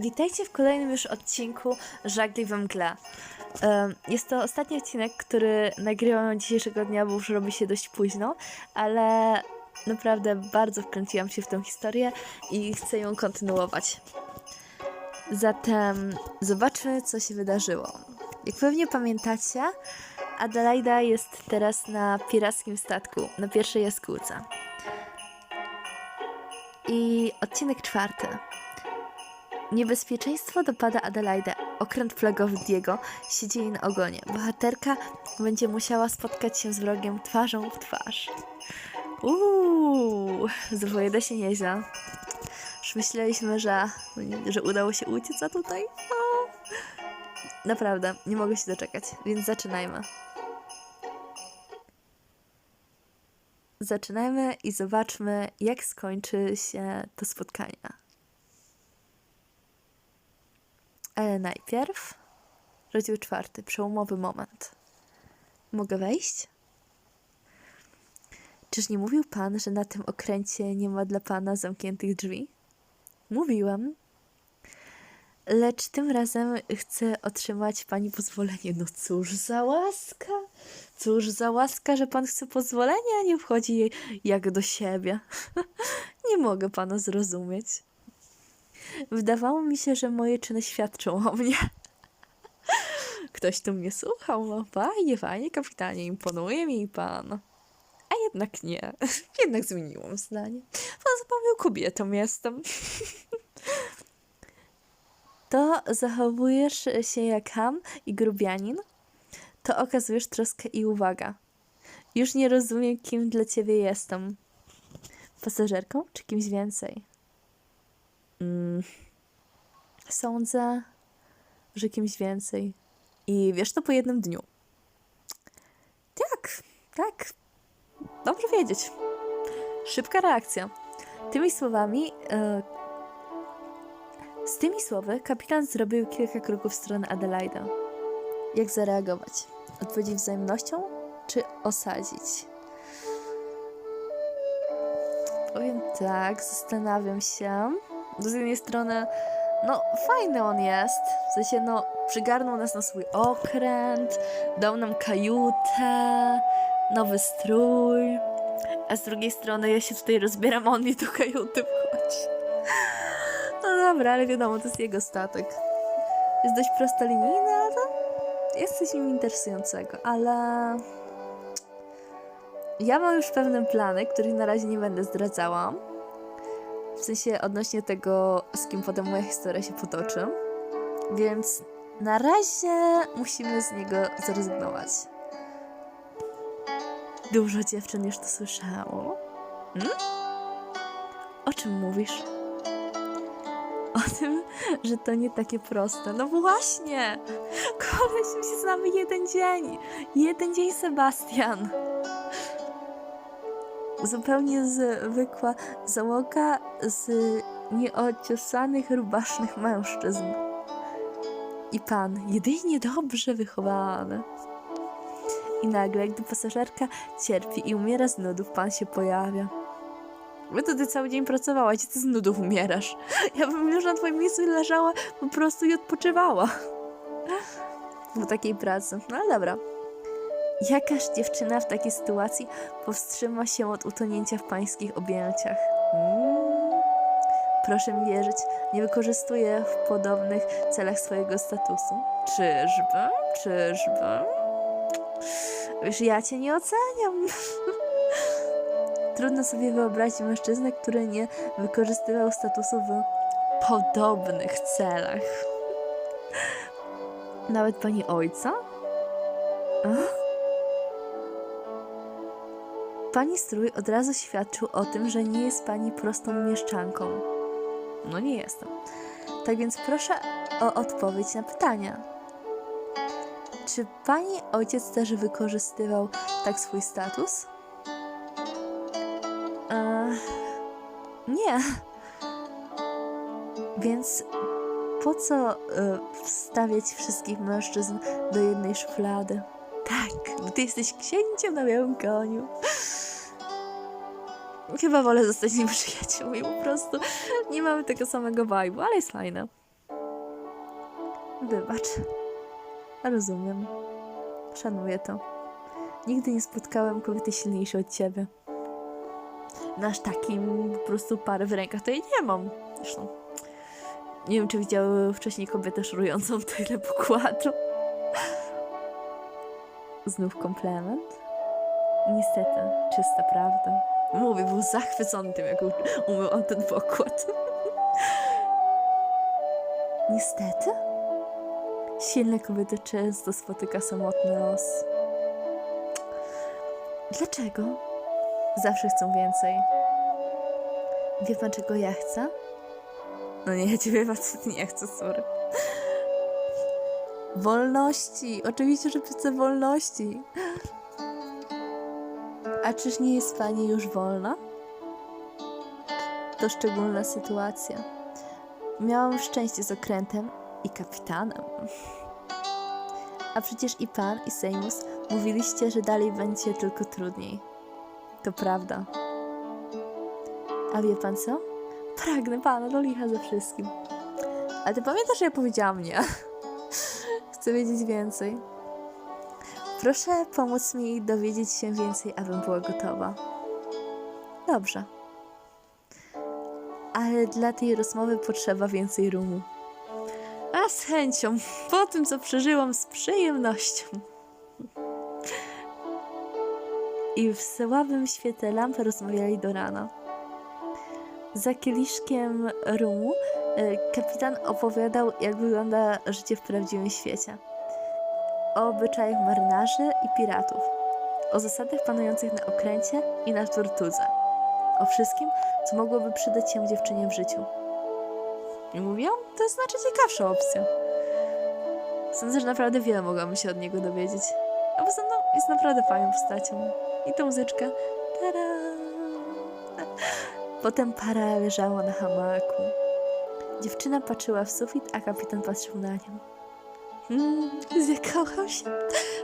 Witajcie w kolejnym już odcinku Żagli we mgle. Jest to ostatni odcinek, który nagrywam dzisiejszego dnia, bo już robi się dość późno, ale naprawdę bardzo wkręciłam się w tę historię i chcę ją kontynuować. Zatem zobaczmy, co się wydarzyło. Jak pewnie pamiętacie, Adelaida jest teraz na pirackim statku, na pierwszej jaskółce. I odcinek czwarty. Niebezpieczeństwo dopada Adelaidę. Okręt flagowy Diego siedzi jej na ogonie. Bohaterka będzie musiała spotkać się z wrogiem twarzą w twarz. Uuu, zapowiada się nieźle. Już myśleliśmy, że, że udało się uciec, a tutaj... Naprawdę, nie mogę się doczekać, więc zaczynajmy. Zaczynajmy i zobaczmy, jak skończy się to spotkanie. Ale najpierw rozdział czwarty, przełomowy moment. Mogę wejść? Czyż nie mówił pan, że na tym okręcie nie ma dla pana zamkniętych drzwi? Mówiłem. Lecz tym razem chcę otrzymać pani pozwolenie. No cóż za łaska! Cóż za łaska, że pan chce pozwolenia, a nie wchodzi jak do siebie. nie mogę pana zrozumieć. Wydawało mi się, że moje czyny świadczą o mnie. Ktoś tu mnie słuchał, no fajnie, fajnie, kapitanie, imponuje mi pan. A jednak nie, jednak zmieniłam zdanie. Pan zapomniał, kobietą jestem. To zachowujesz się jak ham i grubianin, to okazujesz troskę i uwagę. Już nie rozumiem, kim dla ciebie jestem. Pasażerką czy kimś więcej? Mm, sądzę, że kimś więcej. I wiesz to po jednym dniu. Tak, tak. Dobrze wiedzieć. Szybka reakcja. Tymi słowami. e, z tymi słowy kapitan zrobił kilka kroków w stronę Adelaida. Jak zareagować? Odpowiedzieć wzajemnością, czy osadzić? Powiem tak, zastanawiam się. Z jednej strony, no fajny on jest. W sensie, no przygarnął nas na swój okręt, dał nam kajutę, nowy strój. A z drugiej strony ja się tutaj rozbieram, a on mi do kajuty wchodzi. No dobra, ale wiadomo, to jest jego statek. Jest dość prostolinijny, ale jest coś w nim interesującego, ale... Ja mam już pewne plany, których na razie nie będę zdradzała. Sensie odnośnie tego, z kim potem moja historia się potoczy. Więc na razie musimy z niego zrezygnować. Dużo dziewczyn już to słyszało. Hmm? O czym mówisz? O tym, że to nie takie proste. No właśnie! Koleś, się znamy jeden dzień. Jeden dzień, Sebastian. Zupełnie zwykła załoga z nieociosanych, rubasznych mężczyzn. I pan, jedynie dobrze wychowany. I nagle, gdy pasażerka cierpi i umiera z nudów, pan się pojawia. Wy tutaj cały dzień pracowałaś, ty z nudów umierasz. Ja bym już na twoim miejscu leżała po prostu i odpoczywała. Po takiej pracy. No ale dobra. Jakaż dziewczyna w takiej sytuacji powstrzyma się od utonięcia w pańskich objęciach? Mm. Proszę mi wierzyć, nie wykorzystuję w podobnych celach swojego statusu. Czyżby? Czyżby? Wiesz, ja cię nie oceniam. Trudno sobie wyobrazić mężczyznę, który nie wykorzystywał statusu w podobnych celach. Nawet pani ojca? Ach? Pani strój od razu świadczył o tym, że nie jest pani prostą mieszczanką. No nie jestem. Tak więc proszę o odpowiedź na pytania. Czy pani ojciec też wykorzystywał tak swój status? Eee, nie. Więc po co e, wstawiać wszystkich mężczyzn do jednej szuflady? Tak, bo ty jesteś księciem na białym koniu. Chyba wolę zostać z nim przyjaciółmi, po prostu nie mamy tego samego vibe'u, ale jest fajne. Wybacz. Rozumiem. Szanuję to. Nigdy nie spotkałem kobiety silniejszej od ciebie. Nasz takim po prostu parę w rękach to ja nie mam. Zresztą nie wiem, czy widziały wcześniej kobietę szorującą tyle pokładu. Znów komplement? Niestety, czysta prawda. Mówię, był zachwycony tym, jak umył on ten pokład. Niestety? Silne kobiety często spotyka samotny los. Dlaczego? Zawsze chcą więcej. Wie pan, czego ja chcę? No nie, ja ciebie facet nie chcę, sorry. Wolności! Oczywiście, że chcę wolności. A czyż nie jest pani już wolna? To szczególna sytuacja. Miałam szczęście z okrętem i kapitanem. A przecież i pan, i Sejmus mówiliście, że dalej będzie tylko trudniej. To prawda. A wie pan co? Pragnę pana do licha ze wszystkim. A ty pamiętasz, że ja powiedziałam nie? Chcę wiedzieć więcej. Proszę pomóc mi dowiedzieć się więcej, abym była gotowa. Dobrze. Ale dla tej rozmowy potrzeba więcej rumu. A z chęcią, po tym co przeżyłam, z przyjemnością. I w słabym świetle lampy rozmawiali do rana. Za kieliszkiem rumu e, kapitan opowiadał, jak wygląda życie w prawdziwym świecie. O obyczajach marynarzy i piratów, o zasadach panujących na okręcie i na tortudze, o wszystkim, co mogłoby przydać się dziewczynie w życiu. I mówią, to jest znacznie ciekawsza opcja. Sądzę, że naprawdę wiele mogłabym się od niego dowiedzieć. A poza tym no, jest naprawdę fajną postacią. I tą muzyczkę. Tada! Potem para leżała na hamaku. Dziewczyna patrzyła w sufit, a kapitan patrzył na nią. Mm, zakochał się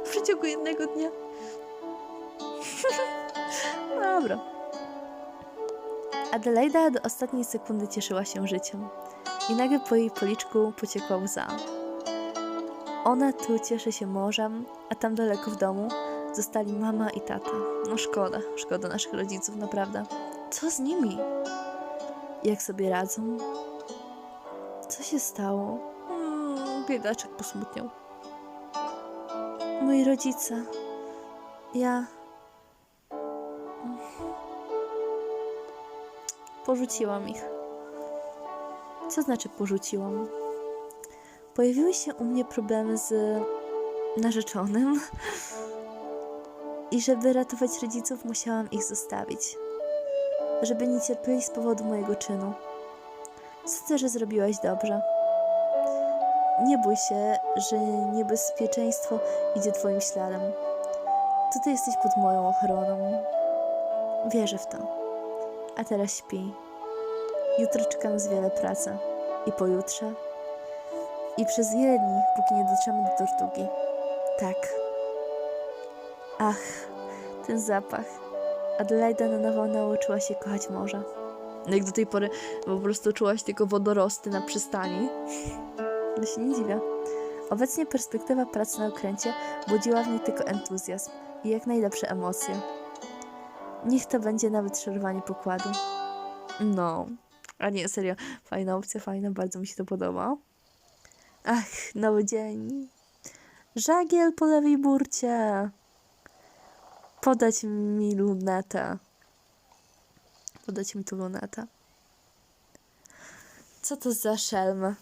w przeciągu jednego dnia. Dobra. Adelaida do ostatniej sekundy cieszyła się życiem. I nagle po jej policzku pociekła łza. Ona tu cieszy się morzem, a tam daleko w domu zostali mama i tata. No szkoda, szkoda naszych rodziców, naprawdę. Co z nimi? Jak sobie radzą? Co się stało? Biedaczek posmutniał. Moi rodzice. Ja. Porzuciłam ich. Co znaczy porzuciłam? Pojawiły się u mnie problemy z narzeczonym. I żeby ratować rodziców, musiałam ich zostawić. Żeby nie cierpieli z powodu mojego czynu. Sądzę, że zrobiłaś dobrze. Nie bój się, że niebezpieczeństwo idzie Twoim śladem. Tutaj jesteś pod moją ochroną. Wierzę w to. A teraz śpi. Jutro czeka nas wiele pracy. I pojutrze. I przez wiele dni, póki nie dotrzemy do tortugi. Tak. Ach, ten zapach. Adelaida na nowo nauczyła się kochać morze. Jak do tej pory po prostu czułaś tylko wodorosty na przystani. Ja się nie dziwię. Obecnie perspektywa pracy na okręcie budziła w niej tylko entuzjazm i jak najlepsze emocje. Niech to będzie nawet szerowanie pokładu. No, a nie, serio, fajna opcja, fajna, bardzo mi się to podoba. Ach, nowy dzień. Żagiel po lewej burcie. Podać mi lunetę. Podać mi tu lunetę. Co to za szelmy?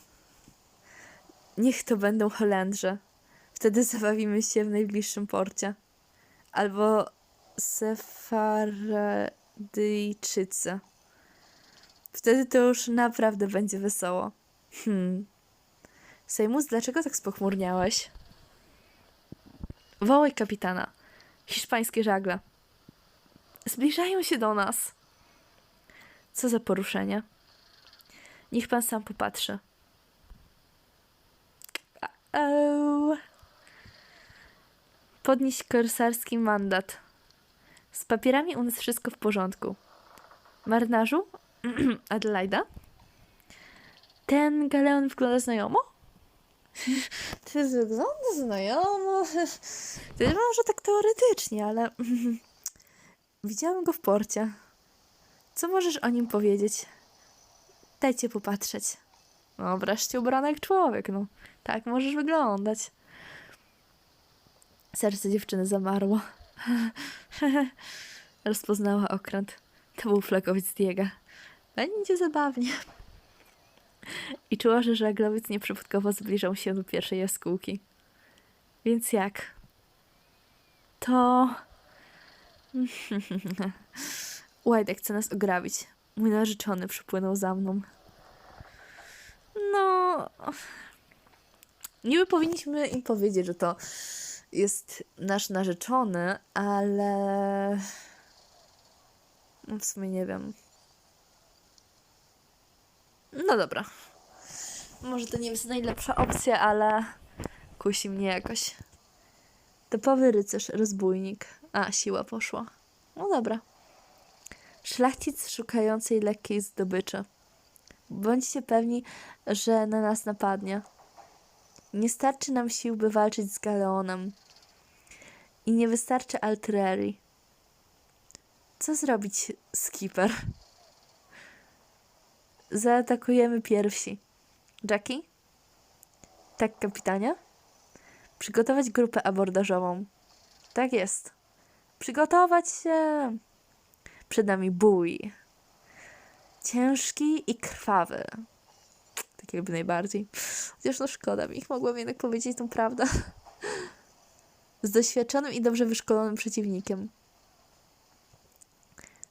Niech to będą Holendrzy. Wtedy zabawimy się w najbliższym porcie. Albo Sefaradyjczycy. Wtedy to już naprawdę będzie wesoło. Hmm. Sejmus, dlaczego tak spochmurniałeś? Wołaj kapitana. Hiszpańskie żagle. Zbliżają się do nas. Co za poruszenie. Niech pan sam popatrzy. Au. Podnieść korsarski mandat. Z papierami u nas wszystko w porządku. Marynarzu? Adelaida? Ten galeon wygląda znajomo? Jest wygląda znajomo. To może tak teoretycznie, ale widziałem go w porcie. Co możesz o nim powiedzieć? Dajcie popatrzeć. No, wreszcie ubrany jak człowiek, no. Tak możesz wyglądać. Serce dziewczyny zamarło. Rozpoznała okręt. To był flagowiec Diega. Będzie zabawnie. I czuła, że żaglowiec nieprzypadkowo zbliżał się do pierwszej jaskółki. Więc jak? To... Łajdak chce nas ograbić. Mój narzeczony przypłynął za mną. No... Niby powinniśmy im powiedzieć, że to jest nasz narzeczony, ale... No w sumie nie wiem. No dobra. Może to nie jest najlepsza opcja, ale kusi mnie jakoś. Typowy rycerz, rozbójnik. A, siła poszła. No dobra. Szlachcic szukającej lekkiej zdobyczy. Bądźcie pewni, że na nas napadnie. Nie starczy nam sił, by walczyć z Galeonem. I nie wystarczy artylerii. Co zrobić, skipper? Zaatakujemy pierwsi. Jackie? Tak, kapitanie? Przygotować grupę abordażową. Tak jest. Przygotować się. Przed nami bój. Ciężki i krwawy. Tak jakby najbardziej. Chociaż no szkoda ich, mogłam jednak powiedzieć tą prawdę. Z doświadczonym i dobrze wyszkolonym przeciwnikiem.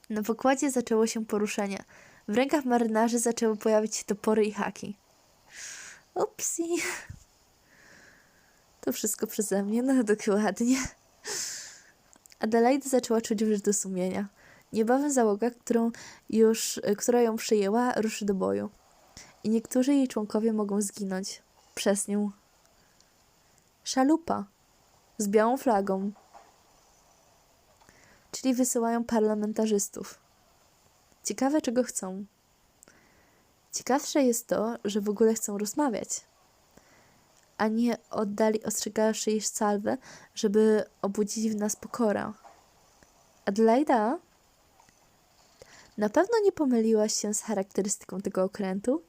Na pokładzie zaczęło się poruszenie. W rękach marynarzy zaczęły pojawić się topory i haki. Upsi. To wszystko przeze mnie, no dokładnie. Adelaide zaczęła czuć wyrzut sumienia. Niebawem załoga, którą już, która ją przyjęła, ruszy do boju. I niektórzy jej członkowie mogą zginąć. Przez nią. Szalupa. Z białą flagą. Czyli wysyłają parlamentarzystów. Ciekawe, czego chcą. Ciekawsze jest to, że w ogóle chcą rozmawiać, a nie oddali ostrzegawszy jej salwę, żeby obudzić w nas pokorę. Adelaida? Na pewno nie pomyliłaś się z charakterystyką tego okrętu?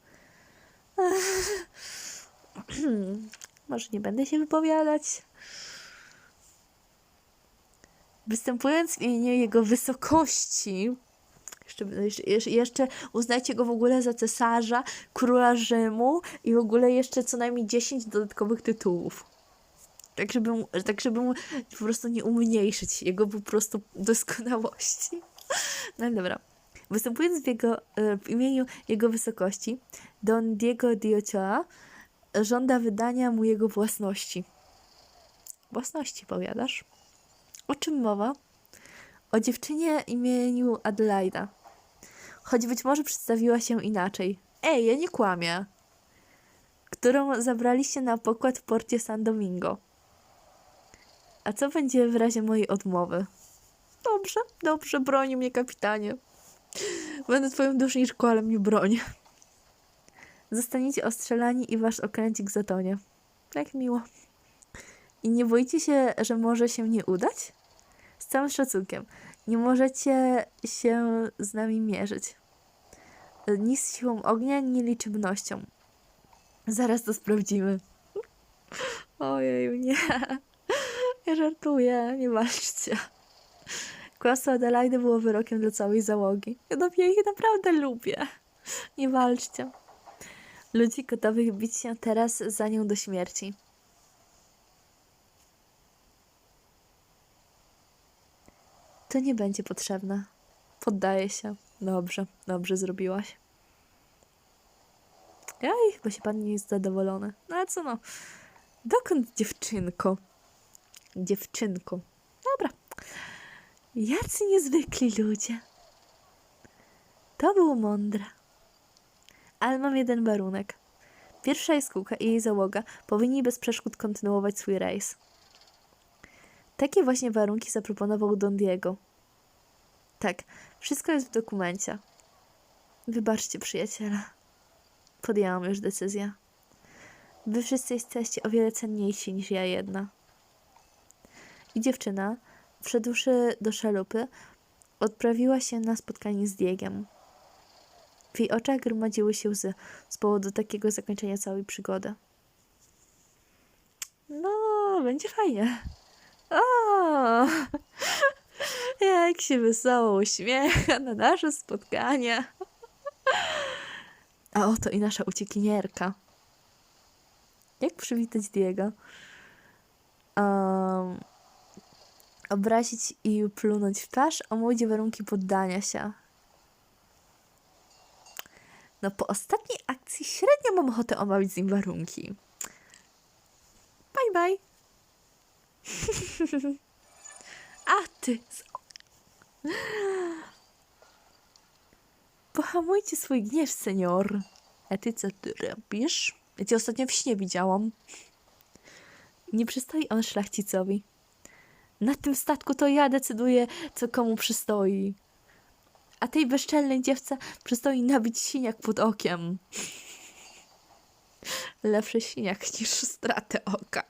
Może nie będę się wypowiadać. Występując w imieniu jego wysokości, jeszcze, jeszcze, uznajcie go w ogóle za cesarza, króla Rzymu i w ogóle jeszcze co najmniej 10 dodatkowych tytułów. Tak żeby, mu, tak, żeby mu po prostu nie umniejszyć jego po prostu doskonałości. No dobra. Występując w, jego, e, w imieniu jego wysokości, Don Diego de Ochoa żąda wydania mu jego własności. Własności, powiadasz? O czym mowa? O dziewczynie imieniu Adelaida. Choć być może przedstawiła się inaczej. Ej, ja nie kłamię. Którą zabraliście na pokład w porcie San Domingo. A co będzie w razie mojej odmowy? Dobrze, dobrze, broni mnie kapitanie. Będę twoją duszniczką, ale mnie broń. Zostaniecie ostrzelani i wasz okręcik zatonie. Jak miło. I nie boicie się, że może się nie udać? Z całym szacunkiem. Nie możecie się z nami mierzyć. Ni z siłą ognia, ni liczebnością. Zaraz to sprawdzimy. Ojej, nie. Ja żartuję, nie walczcie. Kłamstwo Adelaide było wyrokiem dla całej załogi. Ja, ich naprawdę lubię. Nie walczcie. Ludzi gotowych bić się teraz za nią do śmierci. To nie będzie potrzebne. Poddaję się. Dobrze, dobrze zrobiłaś. Ej, chyba się pan nie jest zadowolony. No ale co no? Dokąd dziewczynko? Dziewczynko. Dobra. Jacy niezwykli ludzie. To było mądre. Ale mam jeden warunek. Pierwsza jaskółka i jej załoga powinni bez przeszkód kontynuować swój rejs. Takie właśnie warunki zaproponował Don Diego. Tak, wszystko jest w dokumencie. Wybaczcie, przyjaciele. Podjęłam już decyzję. Wy wszyscy jesteście o wiele cenniejsi niż ja jedna. I dziewczyna, wszedłszy do szalupy, odprawiła się na spotkanie z Diegiem. W jej oczach gromadziły się łzy z powodu takiego zakończenia całej przygody. No, będzie fajnie. O, jak się wesoło uśmiecha na nasze spotkanie. A oto i nasza uciekinierka. Jak przywitać Diego? Um, obrazić i plunąć w twarz, omówić warunki poddania się. No po ostatniej akcji średnio mam ochotę omawiać z nim warunki. Bye bye. A ty. Pohamujcie swój gniew, senior. A ty co ty robisz? Ja cię ostatnio w śnie widziałam. Nie przystoi on szlachcicowi. Na tym statku to ja decyduję, co komu przystoi. A tej bezczelnej dziewce przystoi nabić siniak pod okiem. Lepszy siniak niż stratę oka.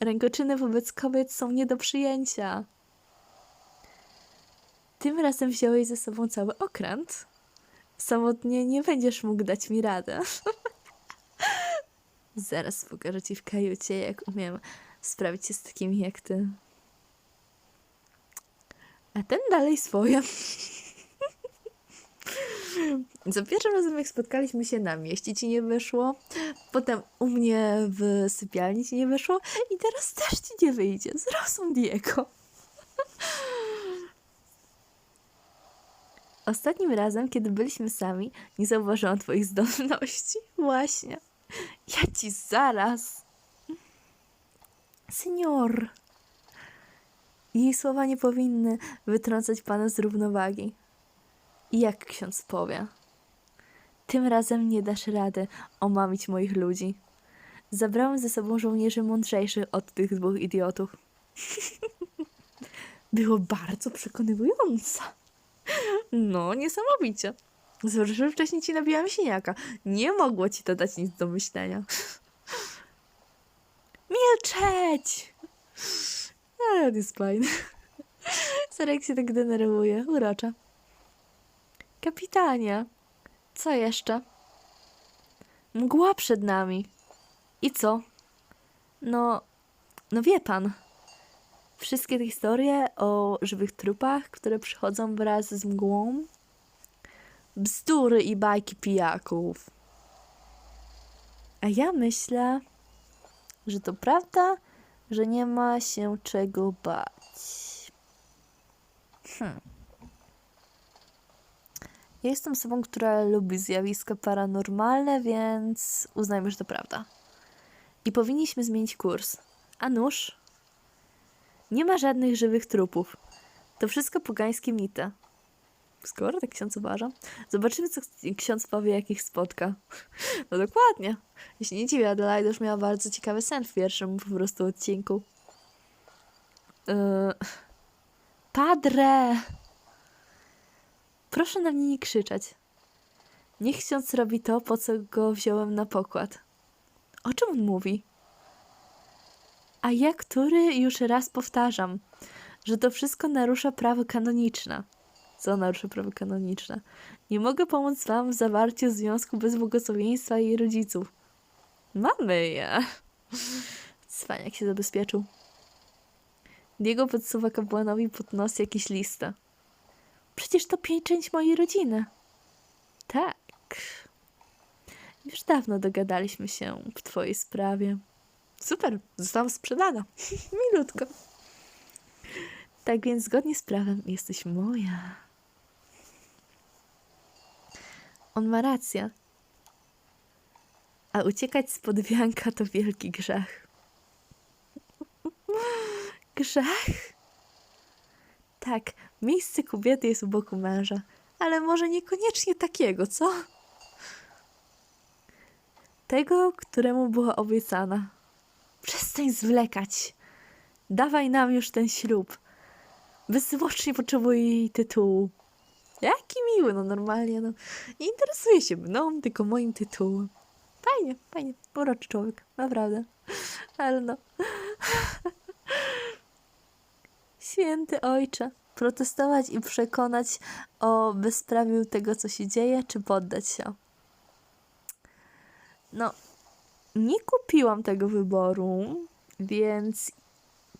Rękoczyny wobec kobiet są nie do przyjęcia. Tym razem wziąłeś ze sobą cały okręt. Samotnie nie będziesz mógł dać mi radę. Zaraz pokażę ci w kajucie, jak umiem sprawić się z takimi jak ty. A ten dalej swoje. Za pierwszym razem, jak spotkaliśmy się na mieście, ci nie wyszło. Potem u mnie w sypialni ci nie wyszło. I teraz też ci nie wyjdzie. Zrozum Diego. Ostatnim razem, kiedy byliśmy sami, nie zauważyłam twoich zdolności. Właśnie. Ja ci zaraz. Senior. Jej słowa nie powinny wytrącać pana z równowagi. I jak ksiądz powie? Tym razem nie dasz rady omamić moich ludzi. Zabrałem ze sobą żołnierzy mądrzejszych od tych dwóch idiotów. Było bardzo przekonywujące. No, niesamowicie. Zobacz, że wcześniej ci nabijałam siniaka. Nie mogło ci to dać nic do myślenia. Milczeć! Ale jest fajny. Jak się tak denerwuje. Urocza. Kapitanie, co jeszcze? Mgła przed nami. I co? No, no wie pan. Wszystkie te historie o żywych trupach, które przychodzą wraz z mgłą. Bzdury i bajki pijaków. A ja myślę, że to prawda, że nie ma się czego bać. Hmm. Ja jestem osobą, która lubi zjawiska paranormalne, więc uznajmy, że to prawda. I powinniśmy zmienić kurs. A nuż? Nie ma żadnych żywych trupów. To wszystko pogańskie mity. Skoro tak ksiądz uważa. Zobaczymy, co ksiądz powie, jak ich spotka. No dokładnie. Się nie dziwię, Adelaide już miała bardzo ciekawy sen w pierwszym po prostu odcinku. Yy... Padre! Proszę na mnie nie krzyczeć. Niech ksiądz robi to, po co go wziąłem na pokład. O czym on mówi? A ja, który już raz powtarzam, że to wszystko narusza prawo kanoniczne. Co narusza prawo kanoniczne? Nie mogę pomóc wam w zawarciu związku bez błogosławieństwa jej rodziców. Mamy je. Cwaniak się zabezpieczył. Diego podsuwa kapłanowi pod nos jakieś listy. Przecież to pieczęć mojej rodziny. Tak. Już dawno dogadaliśmy się w twojej sprawie. Super, zostałam sprzedana. Milutko. Tak więc zgodnie z prawem jesteś moja. On ma rację. A uciekać spod wianka to wielki grzech. Grzech? Tak, miejsce kobiety jest u boku męża, ale może niekoniecznie takiego, co? Tego, któremu była obiecana. Przestań zwlekać. Dawaj nam już ten ślub. Bezzwłocznie potrzebuję jej tytułu. Jaki miły, no normalnie, no. Nie interesuje się mną, tylko moim tytułem. fajnie, fajnie. Uroczy człowiek, naprawdę. Ale no. Święty ojcze, protestować i przekonać o bezprawiu tego, co się dzieje, czy poddać się? No, nie kupiłam tego wyboru, więc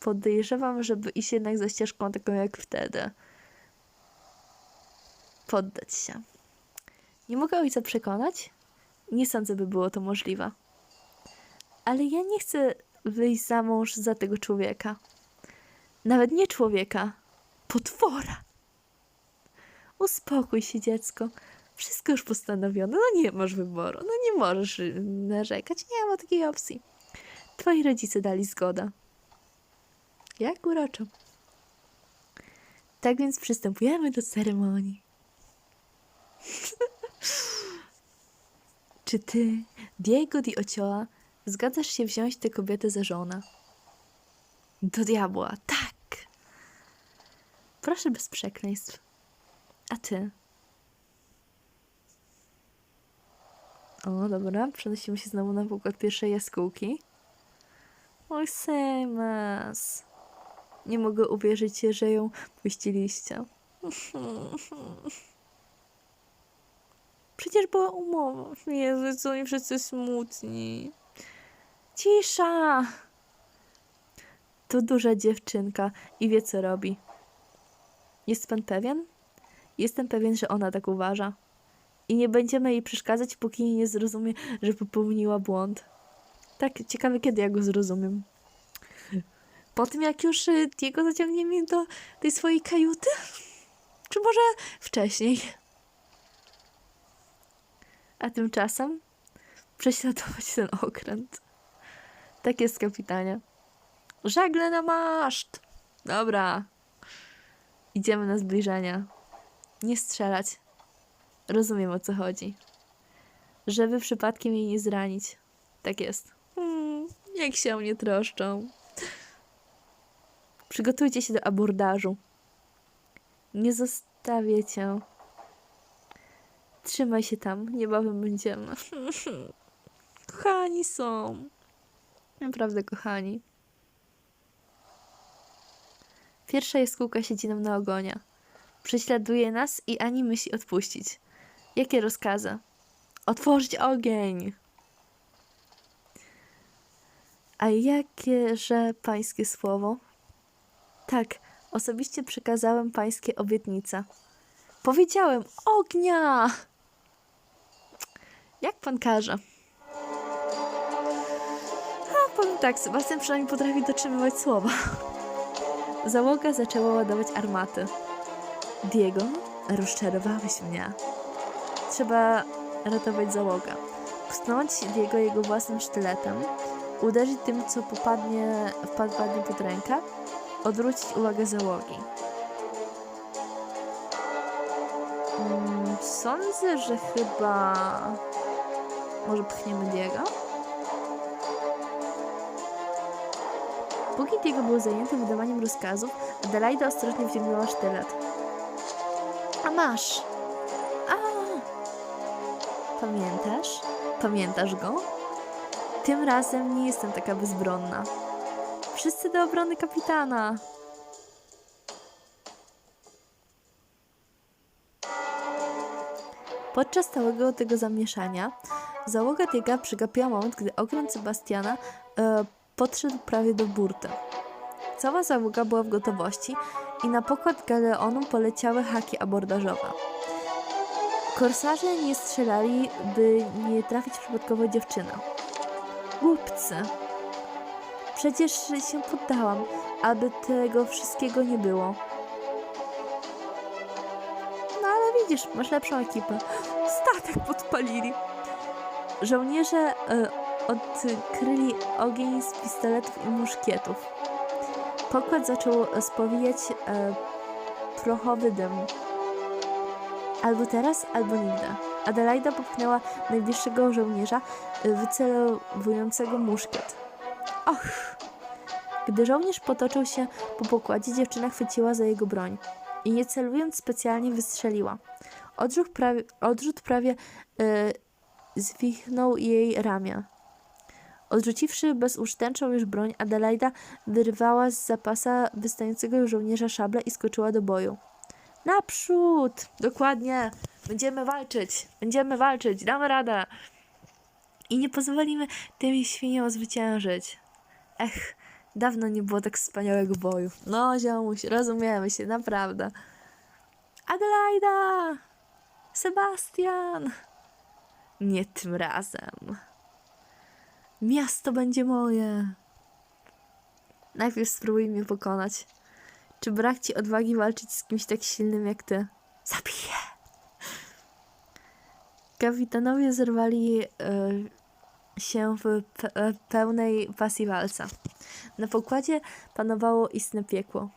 podejrzewam, żeby iść jednak za ścieżką taką jak wtedy. Poddać się. Nie mogę ojca przekonać? Nie sądzę, by było to możliwe. Ale ja nie chcę wyjść za mąż za tego człowieka. Nawet nie człowieka, potwora. Uspokój się, dziecko. Wszystko już postanowione. No nie masz wyboru. No nie możesz narzekać. Nie ma takiej opcji. Twoi rodzice dali zgodę. Jak uroczo. Tak więc przystępujemy do ceremonii. Czy ty, Diego di Ocioa, zgadzasz się wziąć tę kobietę za żonę? Do diabła, tak! Proszę bez przekleństw. A ty? O, dobra, przenosimy się znowu na pokład pierwszej jaskółki. Oj, Seamus. Nie mogę uwierzyć, że ją puściliście. Przecież była umowa. Jezu, co oni wszyscy smutni. Cisza! To duża dziewczynka i wie, co robi. Jest pan pewien? Jestem pewien, że ona tak uważa. I nie będziemy jej przeszkadzać, póki nie zrozumie, że popełniła błąd. Tak, ciekawe, kiedy ja go zrozumiem. Po tym, jak już y, Diego zaciągnie mnie do tej swojej kajuty? Czy może wcześniej? A tymczasem prześladować ten okręt. Tak jest, kapitanie. Żagle na maszt! Dobra. Idziemy na zbliżenia. Nie strzelać. Rozumiem, o co chodzi. Żeby przypadkiem jej nie zranić. Tak jest. Hmm, jak się o mnie troszczą. Przygotujcie się do abordażu. Nie zostawię cię. Trzymaj się tam, niebawem będziemy. kochani są. Naprawdę kochani. Pierwsza jaskółka siedzi nam na ogonie. Prześladuje nas i ani myśli odpuścić. Jakie rozkazy? Otworzyć ogień! A jakieże pańskie słowo? Tak, osobiście przekazałem pańskie obietnice. Powiedziałem ognia! Jak pan każe? A powiem tak, Sebastian przynajmniej potrafi dotrzymywać słowa. Załoga zaczęła ładować armaty. Diego, rozczarowałeś mnie. Trzeba ratować załogę. Pchnąć Diego jego własnym sztyletem, uderzyć tym, co popadnie, wpadnie pod rękę, odwrócić uwagę załogi. Mm, Sądzę, że chyba może pchniemy Diego? Póki Diego był zajęty wydawaniem rozkazów, Adelaida ostrożnie wciągnęła sztylet. A masz! A! Pamiętasz? Pamiętasz go? Tym razem nie jestem taka bezbronna. Wszyscy do obrony kapitana! Podczas całego tego zamieszania załoga Diega przegapiła moment, gdy okręt Sebastiana e, podszedł prawie do burty. Cała załoga była w gotowości i na pokład galeonu poleciały haki abordażowe. Korsarze nie strzelali, by nie trafić przypadkowo dziewczynę. Głupcy! Przecież się poddałam, aby tego wszystkiego nie było. No ale widzisz, masz lepszą ekipę. Statek podpalili. Żołnierze e, odkryli ogień z pistoletów i muszkietów. Pokład zaczął spowijać e, prochowy dym. Albo teraz, albo nigdy. Adelaida popchnęła najbliższego żołnierza, e, wycelowującego muszkiet. Och! Gdy żołnierz potoczył się po pokładzie, dziewczyna chwyciła za jego broń i nie celując specjalnie wystrzeliła. Odrzut prawie, odrzut prawie zwichnął jej ramię. Odrzuciwszy bezużyteczną już broń, Adelaida wyrwała z zapasa wystającego żołnierza szablę i skoczyła do boju. Naprzód! Dokładnie! Będziemy walczyć! Będziemy walczyć! Damy radę! I nie pozwolimy tym świniom zwyciężyć. Ech, dawno nie było tak wspaniałego boju. No, ziomuś, rozumiemy się, naprawdę. Adelaida! Sebastian! Nie tym razem. Miasto będzie moje. Najpierw spróbuj mnie pokonać. Czy brak ci odwagi walczyć z kimś tak silnym jak ty? Zabiję! Kapitanowie zerwali e, się w pe- e, pełnej pasji walca. Na pokładzie panowało istne piekło.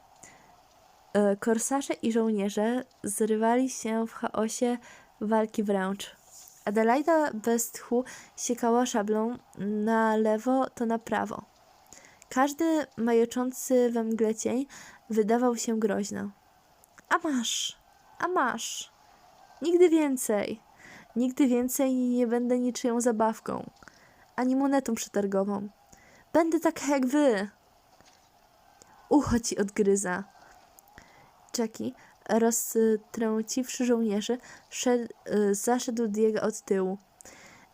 E, Korsarze i żołnierze zrywali się w chaosie walki wręcz. Adelaida bez tchu siekała szablą na lewo to na prawo. Każdy majaczący we mgle cień wydawał się groźny. A masz, a masz. Nigdy więcej. Nigdy więcej nie będę niczyją zabawką, ani monetą przetargową. Będę taka jak wy. Ucho ci odgryza. Jackie, roztrąciwszy żołnierzy, szedł, y, zaszedł Diego od tyłu.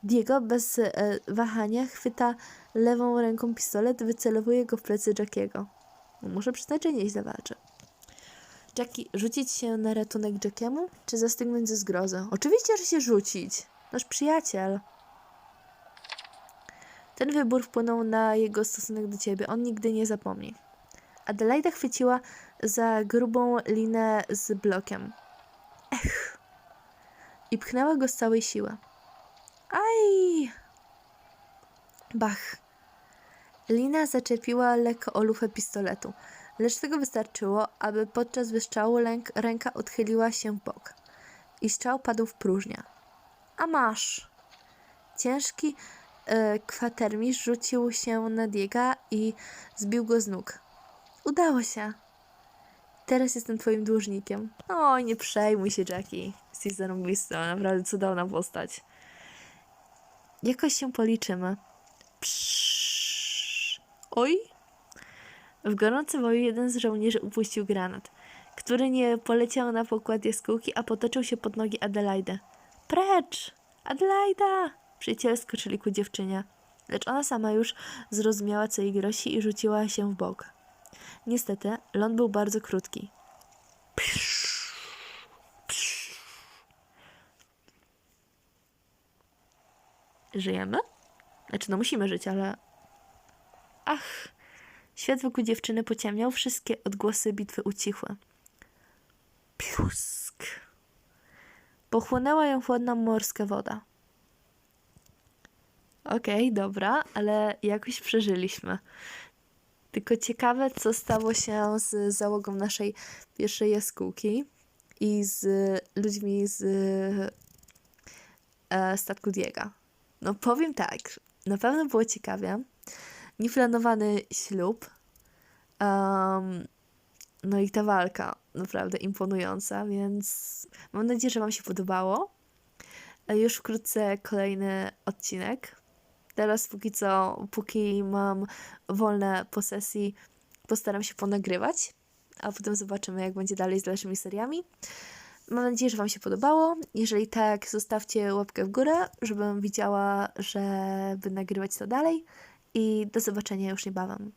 Diego bez e, wahania chwyta lewą ręką pistolet, wycelowuje go w plecy Jackiego. No, Muszę przyznać, że nieźle walczy. Jackie, rzucić się na ratunek Jackiemu, czy zastygnąć ze zgrozy? Oczywiście, że się rzucić. Nasz przyjaciel. Ten wybór wpłynął na jego stosunek do ciebie. On nigdy nie zapomni. Adelaida chwyciła za grubą linę z blokiem. Ech! I pchnęła go z całej siły. Aj! Bach! Lina zaczepiła lekko o lufę pistoletu, lecz tego wystarczyło, aby podczas wystrzału lęk, ręka odchyliła się w bok i strzał padł w próżnię. A masz! Ciężki e, rzucił się na Diega i zbił go z nóg. Udało się. Teraz jestem twoim dłużnikiem. Oj, nie przejmuj się, Jackie. Jesteś zarąbista, naprawdę cudowna postać. Jakoś się policzymy. Psz. Oj! W gorącym boju jeden z żołnierzy upuścił granat, który nie poleciał na pokład jaskółki, a potoczył się pod nogi Adelaidę. Precz! Adelaida! Przyjaciele skoczyli ku dziewczynie, lecz ona sama już zrozumiała, co jej grozi i rzuciła się w bok. Niestety, ląd był bardzo krótki. Żyjemy? Znaczy, no musimy żyć, ale... Ach! Świat wokół dziewczyny pociemniał, wszystkie odgłosy bitwy ucichły. Plusk! Pochłonęła ją chłodna morska woda. Okej, dobra, ale jakoś przeżyliśmy. Tylko ciekawe, co stało się z załogą naszej pierwszej jaskółki i z ludźmi z e, statku Diega. No powiem tak, na pewno było ciekawie. Nieplanowany ślub. em, no i ta walka naprawdę imponująca, więc mam nadzieję, że Wam się podobało. E, Już wkrótce kolejny odcinek. Teraz póki co, póki mam wolne po sesji, postaram się ponagrywać, a potem zobaczymy, jak będzie dalej z dalszymi seriami. Mam nadzieję, że Wam się podobało. Jeżeli tak, zostawcie łapkę w górę, żebym widziała, żeby nagrywać to dalej. I do zobaczenia już niebawem.